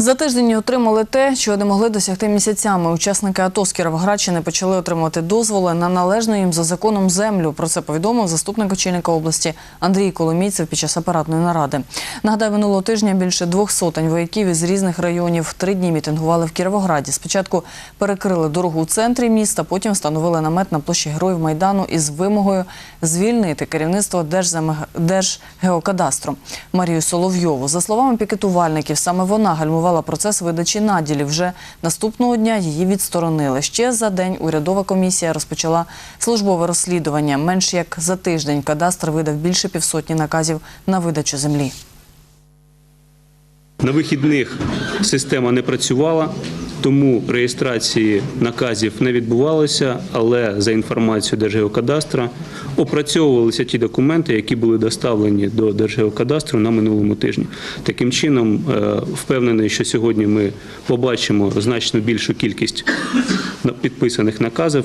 За тиждень отримали те, чого не могли досягти місяцями. Учасники АТО з Кіровоградщини почали отримувати дозволи на належну їм за законом землю. Про це повідомив заступник очільника області Андрій Коломійцев під час апаратної наради. Нагадаю, минулого тижня більше двох сотень вояків із різних районів три дні мітингували в Кіровограді. Спочатку перекрили дорогу у центрі міста, потім встановили намет на площі Героїв Майдану із вимогою звільнити керівництво Держзем- Держгеокадастру Марію Соловйову. За словами пікетувальників, саме вона гальмувала процес видачі наділів. Вже наступного дня її відсторонили. Ще за день урядова комісія розпочала службове розслідування. Менш як за тиждень кадастр видав більше півсотні наказів на видачу землі. На вихідних система не працювала, тому реєстрації наказів не відбувалося, але за інформацією Держгеокадастра опрацьовувалися ті документи, які були доставлені до Держгеокадастру на минулому тижні. Таким чином, е, впевнений, що сьогодні ми побачимо значно більшу кількість підписаних наказів.